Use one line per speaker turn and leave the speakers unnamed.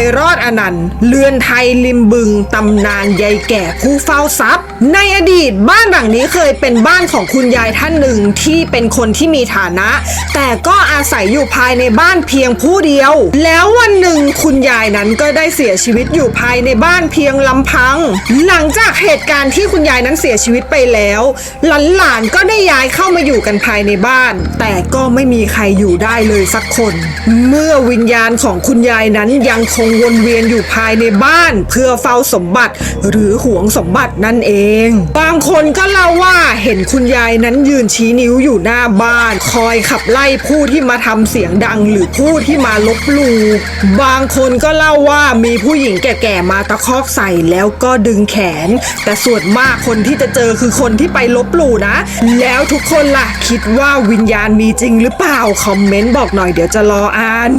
อยรอดอนันต์เรือนไทยริมบึงตำนานยายแก่ผู้เฝ้าทรัพย์ ในอดีตบ้านหลังนี้เคยเป็นบ้านของคุณยายท่านหนึ่งที่เป็นคนที่มีฐานะ แต่ก็อาศัยอยู่ภายในบ้านเพียงผู้เดียว แล้ววันหนึ่งคุณยายนั้นก็ได้เสียชีวิตอยู่ภายในบ้านเพียงลำพัง หลังจากเหตุการณ์ที่คุณยายนั้นเสียชีวิตไปแล้ว หลานๆก็ได้ย้ายเข้ามาอยู่กันภายในบ้าน แต่ก็ไม่มีใครอยู่ได้เลยสักคน เมื่อวิญญาณของคุณยายนั้นยังคงวนเวียนอยู่ภายในบ้าน เพื่อเฝ้าสมบัติ หรือหวงสมบัตินั่นเอง บางคนก็เล่าว่าเห็นคุณยายนั้นยืนชี้นิ้วอยู่หน้าบ้าน คอยขับไล่ผู้ที่มาทำเสียงดังหรือผู้ที่มาลบลู่บางคนก็เล่าว่ามีผู้หญิงแก่ๆมาตะคอกใส่แล้วก็ดึงแขน แต่ส่วนมากคนที่จะเจอคือคนที่ไปลบลู่นะ แล้วทุกคนล่ะ คิดว่าวิญญาณมีจริงหรือเปล่า คอมเมนต์บอกหน่อยเดี๋ยวจะรออ่าน